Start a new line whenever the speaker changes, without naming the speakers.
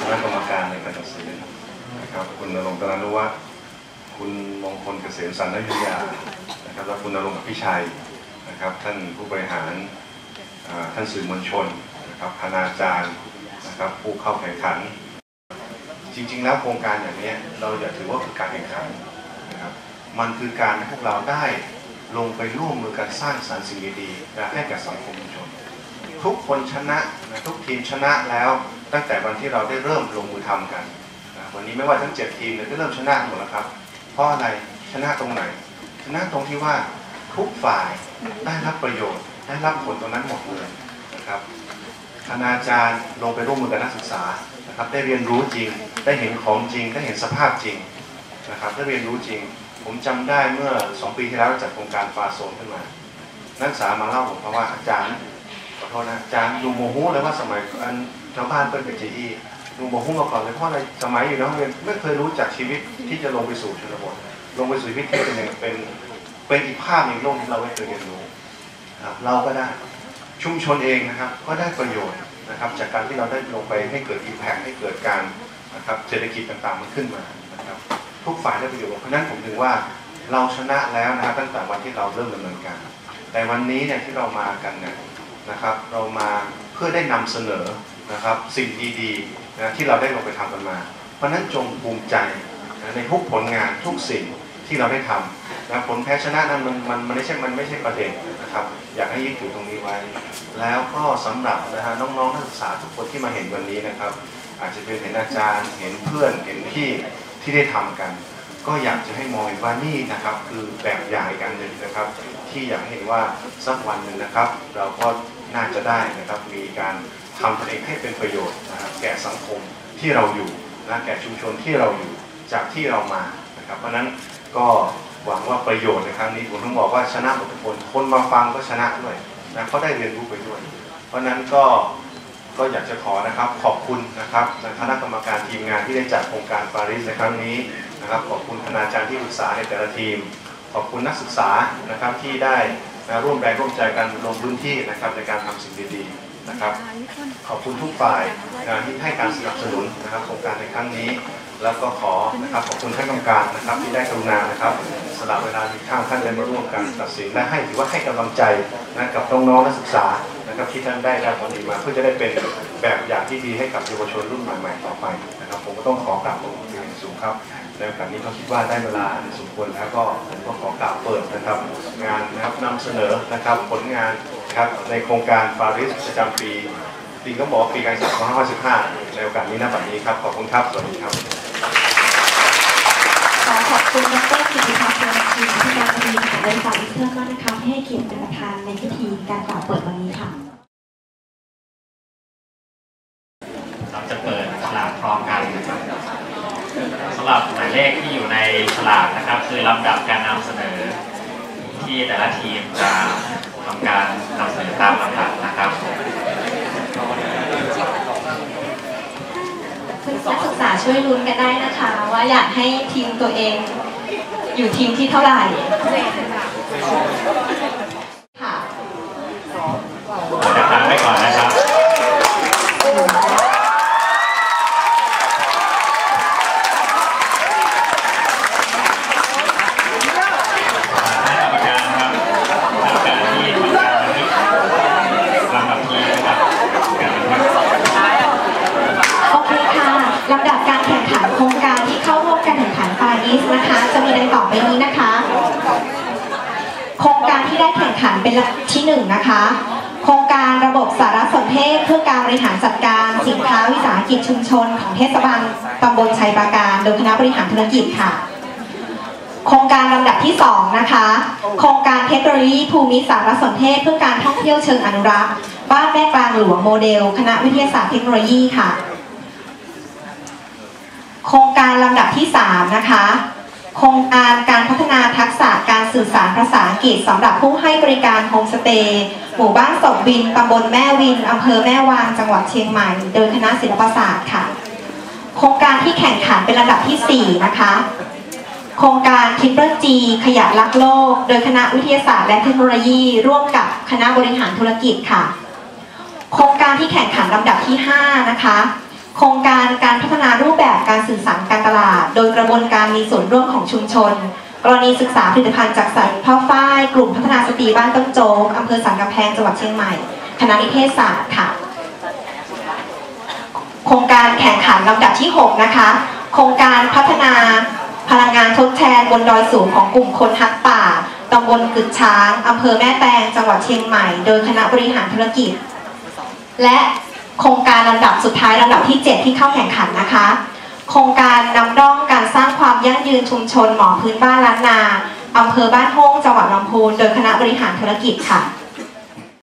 คณะกรรมการในการตัดสินนะครับคุณนรงค์ตนานุวัฒคุณมงคลเกษมสันนิยานะครับและคุณนรงค์พิชัยนะครับท่านผู้บริหารท่านสื่อมวลชนนะครับคณาจารย์นะครับผู้เข้าแข่งขัน จริง ๆ แล้วโครงการอย่างนี้เราอย่าถือว่าเป็นการแข่งขัน มันคือการให้พวกเราได้ลงไปร่วมมือกันสร้างสรรค์สิ่งดีๆนะให้กับสังคมชุมชน ทุกคนชนะนะทุกทีมชนะแล้ว ตั้งแต่วันที่เราได้เริ่มลงมือทำกันนะวันนี้ไม่ว่าทั้ง 7 ทีมเนี่ยก็เริ่มชนะหมดแล้วครับ เพราะอะไรชนะตรงไหน ชนะตรงที่ว่าทุกฝ่ายได้รับประโยชน์ ได้รับผลตรงนั้นหมดเลยนะครับคณาจารย์ลงไปร่วมมือกับนักศึกษานะครับได้เรียนรู้จริง ได้เห็นของจริง ได้เห็นสภาพจริง นะครับได้เรียนรู้จริง ผมจำได้เมื่อ 2 ปีที่แล้วจัดโครงการฟาโซนขึ้นมา นักศึกษามาเล่าผมเพราะว่าอาจารย์ขอโทษนะอาจารย์ดูโมโหเลยว่าสมัยอันชาวบ้านเป็นเป็นจีอีดูโมโหมาก่อนเลยเพราะอะไรสมัยอยู่ในห้องเรียนไม่เคยรู้จักชีวิตที่จะลงไปสู่ชนบทลงไปสู่ชีวิตที่เป็นเป็นเป็นอีกภาพหนึ่งโลกที่เราไม่เคยเรียนรู้นะครับเราก็ได้ชุมชนเองนะครับก็ได้ประโยชน์นะครับจากการที่เราได้ลงไปให้เกิดอิมแพคให้เกิดการนะครับเศรษฐกิจต่างๆมันขึ้นมา ทุกฝ่ายได้ประโยชน์เพราะนั้นผมถึงว่าเราชนะแล้วนะครับตั้งแต่วันที่เราเริ่มดำเนินการ แต่วันนี้เนี่ยที่เรามากันเนี่ยนะครับ เรามาเพื่อได้นำเสนอนะครับสิ่งดีๆนะที่เราได้ลงไปทำกันมา เพราะฉะนั้นจงภูมิใจนะในทุกผลงานทุกสิ่งที่เราได้ทำนะผลแพ้ชนะนั้นมันมันไม่ใช่มันไม่ใช่ประเด็นนะครับ อยากให้ยึดถือตรงนี้ไว้ แล้วก็สำหรับนะฮะน้องๆนักศึกษาทุกคนที่มาเห็นวันนี้นะครับ อาจจะเป็นเห็นอาจารย์เห็นเพื่อนเห็นพี่ ที่ได้ทำกัน ก็อยากจะให้มองว่านี่นะครับคือแบบอย่างอีกอันหนึ่งนะครับ ที่อยากให้เห็นว่าสักวันหนึ่งนะครับ เราก็น่าจะได้นะครับมีการทำตัวเองให้เป็นประโยชน์นะครับแก่สังคมที่เราอยู่นะแก่ชุมชนที่เราอยู่จากที่เรามานะครับ เพราะนั้นก็หวังว่าประโยชน์ในครั้งนี้ผมต้องบอกว่าชนะหมดทุกคนคนมาฟังก็ชนะด้วยนะเขาได้เรียนรู้ไปด้วย เพราะนั้นก็ ก็อยากจะขอนะครับขอบคุณนะครับคณะกรรมการทีมงานที่ได้จัดโครงการปารีสในครั้งนี้นะครับ ขอบคุณคณาจารย์ที่ปรึกษาในแต่ละทีม ขอบคุณนักศึกษานะครับที่ได้ร่วมแรงร่วมใจกันลงพื้นที่นะครับในการทำสิ่งดีๆนะครับขอบคุณทุกฝ่ายที่ให้การสนับสนุนนะครับโครงการในครั้งนี้ แล้วก็ขอนะครับขอบคุณท่านกรรมการนะครับที่ได้กรุณานะครับสละเวลามีค่าท่านได้มาร่วมกันตัดสินและให้ถือว่าให้กำลังใจนะกับน้องๆนักศึกษา นะครับที่ท่านได้รับผลดีมาเพื่อจะได้เป็นแบบอย่างที่ดีให้กับเยาวชนรุ่นใหม่ๆต่อไปนะครับ ผมก็ต้องขอกราบขอบคุณเอย่างสูงครับในโอกาสนี้ก็คิดว่าได้เวลาสมควรแล้วก็ผมก็ขอกราบเปิดนะครับ งานนะครับนำเสนอนะครับผลงานนะครับในโครงการฟาริสประจำปีจริงก็บอกปีการศึกษา2555ในโอกาสนี้ณบัดนี้ครับขอบคุณครับสวัสดีครับ
คุณดรกิติพัฒน์วรรณชีที่การบริหารบริษัทวิเทอร์มากนะคะให้เกียรติเป็นประธานในพิธีการกล่าวเปิดวันนี้ค่ะ
เราจะเปิดฉลากพร้อมกันนะครับสำหรับหมายเลขที่อยู่ในฉลากนะครับ คือลำดับการนำเสนอ ที่แต่ละทีมจะทำการนำเสนอตามลำดับนะครับ
นักศึกษาช่วยลุ้นกันได้นะคะ ว่าอยากให้ทีมตัวเอง อยู่ทีมที่เท่าไหร่ค่ะ
จะทำไว้ก่อนนะครับ ให้กรรมการนะครับทำการที่ทำการบันทึกลำดับทีมนะครับการบันทึก
โอเคค่ะลำดับการแข่งขันโครงการที่เข้าร่วมการแข่งขันปารีสนะคะ จะมีดังต่อไปนี้นะคะ โครงการ ที่ได้แข่งขันเป็นลำดับที่หนึ่งนะคะ โครงการระบบสารสนเทศเพื่อการบริหารจัดการสินค้าวิสาหกิจชุมชน ของเทศบาลตำบลชัยปราการโดยคณะบริหารธุรกิจค่ะ โครงการลำดับที่สองนะคะ โครงการเทคโนโลยีภูมิสารสนเทศเพื่อการท่องเที่ยวเชิงอนุรักษ์บ้านแม่กลางหลวงโมเดล คณะวิทยาศาสตร์เทคโนโลยีค่ะ โครงการลำดับที่3นะคะ โครงการการพัฒนาทักษะการสื่อสารภาษาอังกฤษสำหรับผู้ให้บริการโฮมสเตย์หมู่บ้านศพวินตำบลแม่วินอำเภอแม่วางจังหวัดเชียงใหม่ โดยคณะศิลปศาสตร์ค่ะ โครงการที่แข่งขันเป็นลำดับทีสี่ 4 นะคะ โครงการทิปเปิลจีขยะรักโลก โดยคณะวิทยาศาสตร์และเทคโนโลยี ร่วมกับคณะบริหารธุรกิจค่ะ โครงการที่แข่งขันลำดับที่ 5 นะคะ โครงการการพัฒนารูปแบบการสื่อสารการตลาด โดยกระบวนการมีส่วนร่วมของชุมชน กรณีศึกษาผลิตภัณฑ์จากสายพ่อฝ้ายกลุ่มพัฒนาสตรีบ้านต้นโจกอำเภอสันกำแพงจังหวัดเชียงใหม่คณะนิเทศศาสตร์ค่ะ โครงการแข่งขันลำดับที่ 6 นะคะ โครงการพัฒนาพลังงานทดแทนบนดอยสูงของกลุ่มคนฮักป่าตำบลกึดช้างอำเภอแม่แตงจังหวัดเชียงใหม่ โดยคณะบริหารธุรกิจ และ โครงการลำดับสุดท้ายลำดับที่ 7 ที่เข้าแข่งขันนะคะ โครงการนำร่องการสร้างความยั่งยืนชุมชนหมอพื้นบ้านล้านนาอำเภอบ้านโฮงจังหวัดลำพูนโดยคณะบริหารธุรกิจค่ะ